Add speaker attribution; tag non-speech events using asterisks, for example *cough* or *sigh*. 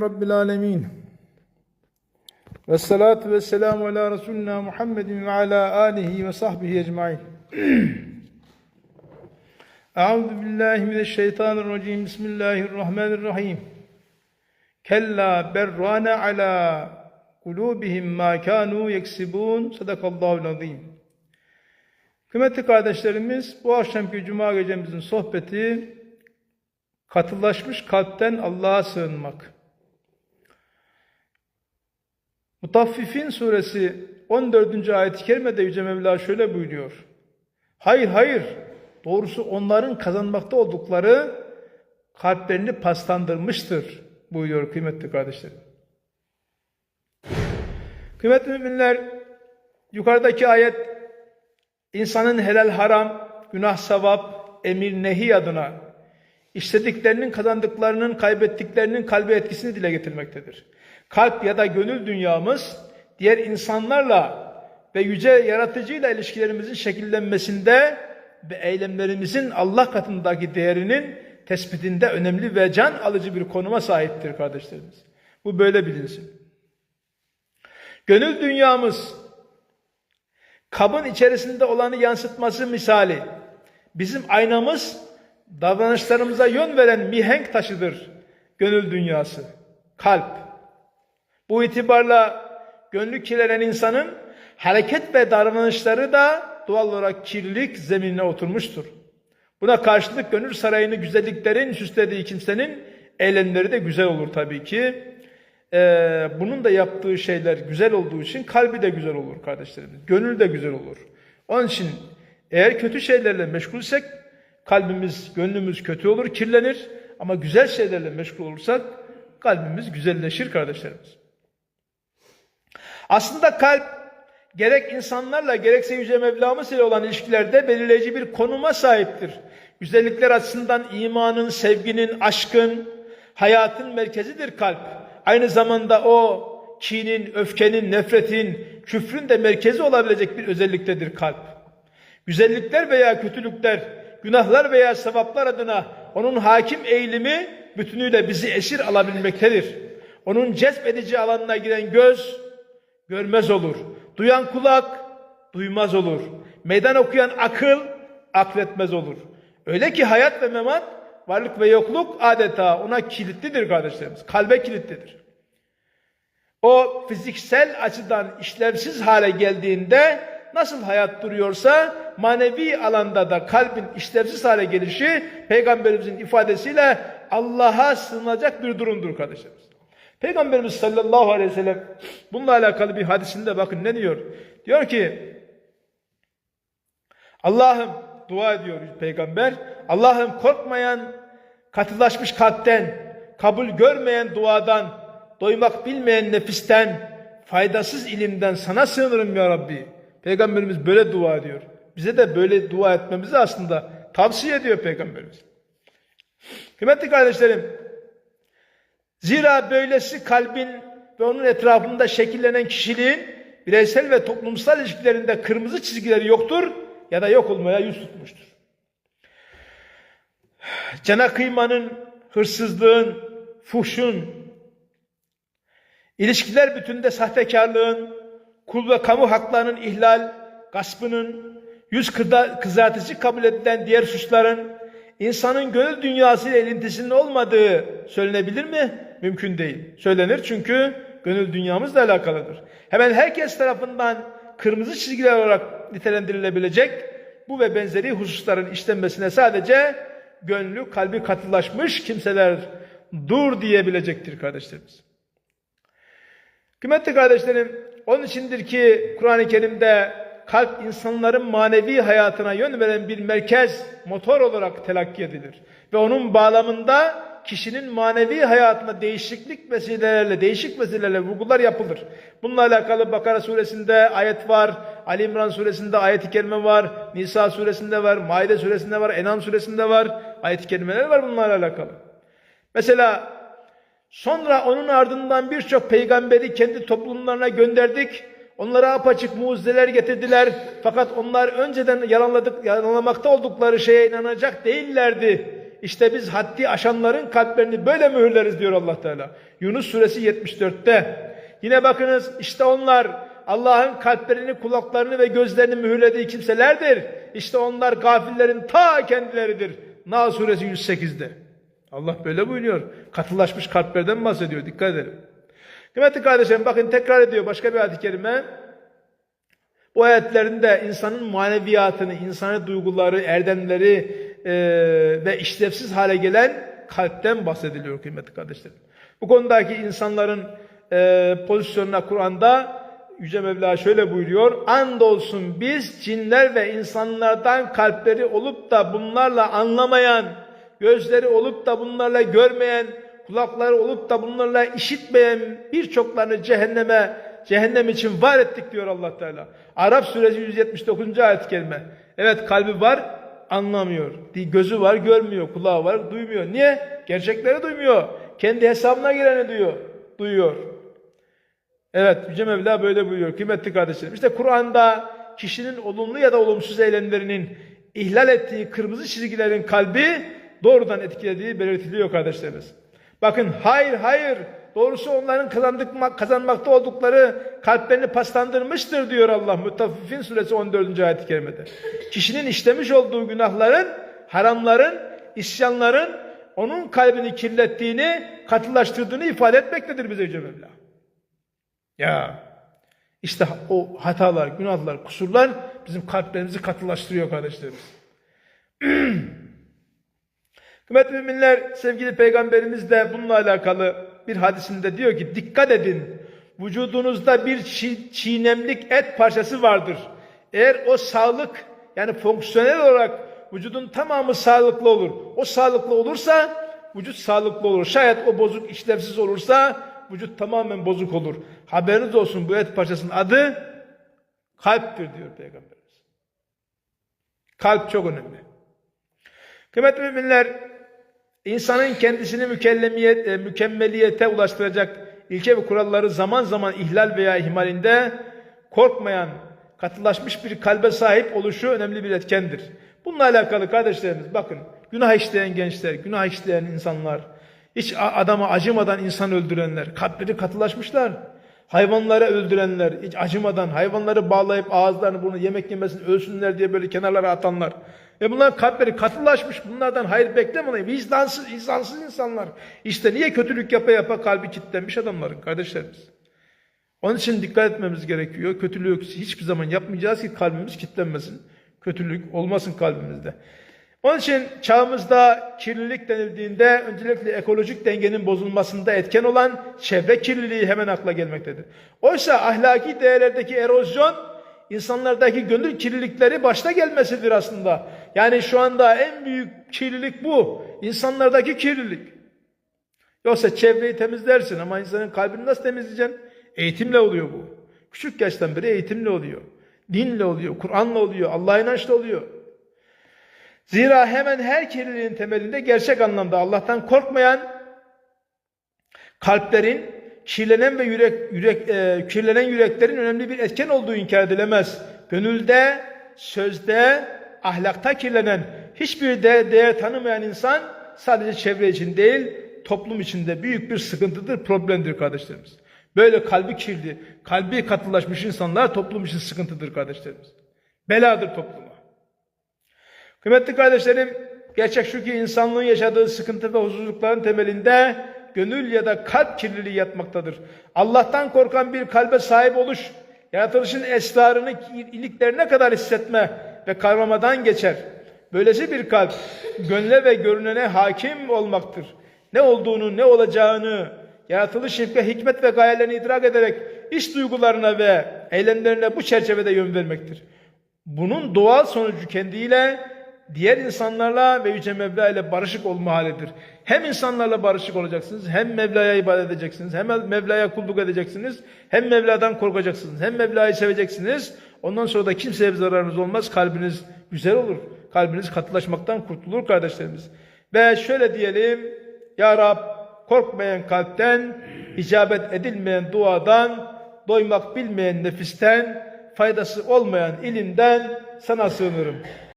Speaker 1: Rabbil Alemin. Ve salatu ve selamu ala Resulina Muhammedin ve ala alihi ve sahbihi ecmain. Euzu billahi mineşşeytanirracim. Bismillahirrahmanirrahim. Kella berrane ala kulubihim ma kanu yeksibun. Sadakallahu azim. Kıymetli kardeşlerimiz, bu akşamki Cuma gecemizin sohbeti katılaşmış kalpten Allah'a sığınmak. Mutaffifin suresi 14. ayet-i kerimede Yüce Mevla şöyle buyuruyor. Hayır hayır, doğrusu onların kazanmakta oldukları kalplerini paslandırmıştır buyuruyor kıymetli kardeşlerim. Kıymetli müminler, yukarıdaki ayet insanın helal haram, günah sevap, emir nehi adına işlediklerinin kazandıklarının kaybettiklerinin kalbe etkisini dile getirmektedir. Kalp ya da gönül dünyamız diğer insanlarla ve yüce yaratıcıyla ilişkilerimizin şekillenmesinde ve eylemlerimizin Allah katındaki değerinin tespitinde önemli ve can alıcı bir konuma sahiptir kardeşlerimiz. Bu böyle bilinsin. Gönül dünyamız kabın içerisinde olanı yansıtması misali bizim aynamız davranışlarımıza yön veren mihenk taşıdır gönül dünyası, kalp. Bu itibarla gönlü kirlenen insanın hareket ve davranışları da doğal olarak kirlilik zeminine oturmuştur. Buna karşılık gönül sarayını güzelliklerin süslediği kimsenin eylemleri de güzel olur tabii ki. Ee, bunun da yaptığı şeyler güzel olduğu için kalbi de güzel olur kardeşlerimiz. Gönül de güzel olur. Onun için eğer kötü şeylerle meşgulsek kalbimiz, gönlümüz kötü olur, kirlenir. Ama güzel şeylerle meşgul olursak kalbimiz güzelleşir kardeşlerimiz. Aslında kalp gerek insanlarla gerekse Yüce Mevlamız ile olan ilişkilerde belirleyici bir konuma sahiptir. Güzellikler açısından imanın, sevginin, aşkın, hayatın merkezidir kalp. Aynı zamanda o kinin, öfkenin, nefretin, küfrün de merkezi olabilecek bir özelliktedir kalp. Güzellikler veya kötülükler, günahlar veya sevaplar adına onun hakim eğilimi bütünüyle bizi esir alabilmektedir. Onun cezbedici alanına giren göz görmez olur. Duyan kulak duymaz olur. Meydan okuyan akıl akletmez olur. Öyle ki hayat ve memat, varlık ve yokluk adeta ona kilitlidir kardeşlerimiz. Kalbe kilitlidir. O fiziksel açıdan işlevsiz hale geldiğinde nasıl hayat duruyorsa manevi alanda da kalbin işlevsiz hale gelişi peygamberimizin ifadesiyle Allah'a sığınacak bir durumdur kardeşlerimiz. Peygamberimiz sallallahu aleyhi ve sellem bununla alakalı bir hadisinde bakın ne diyor? Diyor ki Allah'ım dua ediyor peygamber. Allah'ım korkmayan katılaşmış kalpten, kabul görmeyen duadan, doymak bilmeyen nefisten, faydasız ilimden sana sığınırım ya Rabbi. Peygamberimiz böyle dua ediyor. Bize de böyle dua etmemizi aslında tavsiye ediyor Peygamberimiz. Kıymetli kardeşlerim, zira böylesi kalbin ve onun etrafında şekillenen kişiliğin bireysel ve toplumsal ilişkilerinde kırmızı çizgileri yoktur ya da yok olmaya yüz tutmuştur. Cana kıymanın, hırsızlığın, fuhşun, ilişkiler bütünde sahtekarlığın, kul ve kamu haklarının ihlal, gaspının, yüz kızartıcı kabul edilen diğer suçların insanın gönül dünyasıyla ilintisinin olmadığı söylenebilir mi? Mümkün değil. Söylenir çünkü gönül dünyamızla alakalıdır. Hemen herkes tarafından kırmızı çizgiler olarak nitelendirilebilecek bu ve benzeri hususların işlenmesine sadece gönlü, kalbi katılaşmış kimseler dur diyebilecektir kardeşlerimiz. Kıymetli kardeşlerim, onun içindir ki Kur'an-ı Kerim'de kalp insanların manevi hayatına yön veren bir merkez, motor olarak telakki edilir. Ve onun bağlamında kişinin manevi hayatına değişiklik vesilelerle, değişik vesilelerle vurgular yapılır. Bununla alakalı Bakara suresinde ayet var, Ali İmran suresinde ayet-i kerime var, Nisa suresinde var, Maide suresinde var, Enam suresinde var, ayet-i kerimeler var bunlarla alakalı. Mesela sonra onun ardından birçok peygamberi kendi toplumlarına gönderdik. Onlara apaçık mucizeler getirdiler. Fakat onlar önceden yalanladık, yalanlamakta oldukları şeye inanacak değillerdi. İşte biz haddi aşanların kalplerini böyle mühürleriz diyor Allah Teala. Yunus suresi 74'te. Yine bakınız işte onlar Allah'ın kalplerini, kulaklarını ve gözlerini mühürlediği kimselerdir. İşte onlar gafillerin ta kendileridir. Nahl suresi 108'de. Allah böyle buyuruyor. Katılaşmış kalplerden bahsediyor. Dikkat edelim. Kıymetli kardeşlerim bakın tekrar ediyor başka bir ayet-i kerime. Bu ayetlerinde insanın maneviyatını, insani duyguları, erdemleri e, ve işlevsiz hale gelen kalpten bahsediliyor kıymetli kardeşlerim. Bu konudaki insanların e, pozisyonuna Kur'an'da Yüce Mevla şöyle buyuruyor. Andolsun biz cinler ve insanlardan kalpleri olup da bunlarla anlamayan, gözleri olup da bunlarla görmeyen, kulakları olup da bunlarla işitmeyen birçoklarını cehenneme, cehennem için var ettik diyor Allah Teala. Arap suresi 179. ayet-i kerime. Evet kalbi var anlamıyor. Gözü var görmüyor. Kulağı var duymuyor. Niye? Gerçekleri duymuyor. Kendi hesabına gireni diyor. Duyuyor. Evet Yüce Mevla böyle buyuruyor. Kıymetli kardeşlerim. İşte Kur'an'da kişinin olumlu ya da olumsuz eylemlerinin ihlal ettiği kırmızı çizgilerin kalbi doğrudan etkilediği belirtiliyor kardeşlerimiz. Bakın hayır hayır doğrusu onların kazandık, kazanmakta oldukları kalplerini paslandırmıştır diyor Allah Müttaffifin suresi 14. ayet-i kerimede. Kişinin işlemiş olduğu günahların, haramların, isyanların onun kalbini kirlettiğini, katılaştırdığını ifade etmektedir bize Yüce Mevla. Ya işte o hatalar, günahlar, kusurlar bizim kalplerimizi katılaştırıyor kardeşlerimiz. *clears throat* Kıymetli müminler, sevgili peygamberimiz de bununla alakalı bir hadisinde diyor ki dikkat edin vücudunuzda bir çi çiğnemlik et parçası vardır. Eğer o sağlık yani fonksiyonel olarak vücudun tamamı sağlıklı olur. O sağlıklı olursa vücut sağlıklı olur. Şayet o bozuk işlevsiz olursa vücut tamamen bozuk olur. Haberiniz olsun bu et parçasının adı kalptir diyor Peygamberimiz. Kalp çok önemli. Kıymetli müminler, insanın kendisini mükemmeliyet, e, mükemmeliyete ulaştıracak ilke ve kuralları zaman zaman ihlal veya ihmalinde korkmayan, katılaşmış bir kalbe sahip oluşu önemli bir etkendir. Bununla alakalı kardeşlerimiz bakın, günah işleyen gençler, günah işleyen insanlar, hiç adama acımadan insan öldürenler, kalpleri katılaşmışlar. Hayvanları öldürenler, hiç acımadan hayvanları bağlayıp ağızlarını bunu yemek yemesin ölsünler diye böyle kenarlara atanlar. Ve bunların kalpleri katılaşmış. Bunlardan hayır beklemeyin. Vicdansız, insansız insanlar. İşte niye kötülük yapa yapa kalbi kilitlenmiş adamların kardeşlerimiz. Onun için dikkat etmemiz gerekiyor. Kötülüğü hiçbir zaman yapmayacağız ki kalbimiz kilitlenmesin. Kötülük olmasın kalbimizde. Onun için çağımızda kirlilik denildiğinde öncelikle ekolojik dengenin bozulmasında etken olan çevre kirliliği hemen akla gelmektedir. Oysa ahlaki değerlerdeki erozyon insanlardaki gönül kirlilikleri başta gelmesidir aslında. Yani şu anda en büyük kirlilik bu. İnsanlardaki kirlilik. Yoksa çevreyi temizlersin ama insanın kalbini nasıl temizleyeceksin? Eğitimle oluyor bu. Küçük yaştan beri eğitimle oluyor. Dinle oluyor, Kur'an'la oluyor, Allah'a inançla oluyor. Zira hemen her kirliliğin temelinde gerçek anlamda Allah'tan korkmayan kalplerin kirlenen ve yürek, yürek e, kirlenen yüreklerin önemli bir etken olduğu inkar edilemez. Gönülde, sözde, ahlakta kirlenen hiçbir de değer tanımayan insan sadece çevre için değil, toplum içinde büyük bir sıkıntıdır, problemdir kardeşlerimiz. Böyle kalbi kirli, kalbi katılaşmış insanlar toplum için sıkıntıdır kardeşlerimiz. Beladır topluma. Kıymetli kardeşlerim, gerçek şu ki insanlığın yaşadığı sıkıntı ve huzursuzlukların temelinde gönül ya da kalp kirliliği yatmaktadır. Allah'tan korkan bir kalbe sahip oluş, yaratılışın esrarını iliklerine kadar hissetme ve kavramadan geçer. Böylesi bir kalp, gönle ve görünene hakim olmaktır. Ne olduğunu, ne olacağını, yaratılış ve hikmet ve gayelerini idrak ederek iç duygularına ve eylemlerine bu çerçevede yön vermektir. Bunun doğal sonucu kendiyle diğer insanlarla ve Yüce Mevla ile barışık olma halidir. Hem insanlarla barışık olacaksınız, hem Mevla'ya ibadet edeceksiniz, hem Mevla'ya kulluk edeceksiniz, hem Mevla'dan korkacaksınız, hem Mevla'yı seveceksiniz. Ondan sonra da kimseye bir zararınız olmaz, kalbiniz güzel olur. Kalbiniz katılaşmaktan kurtulur kardeşlerimiz. Ve şöyle diyelim, Ya Rab korkmayan kalpten, icabet edilmeyen duadan, doymak bilmeyen nefisten, faydası olmayan ilimden sana sığınırım.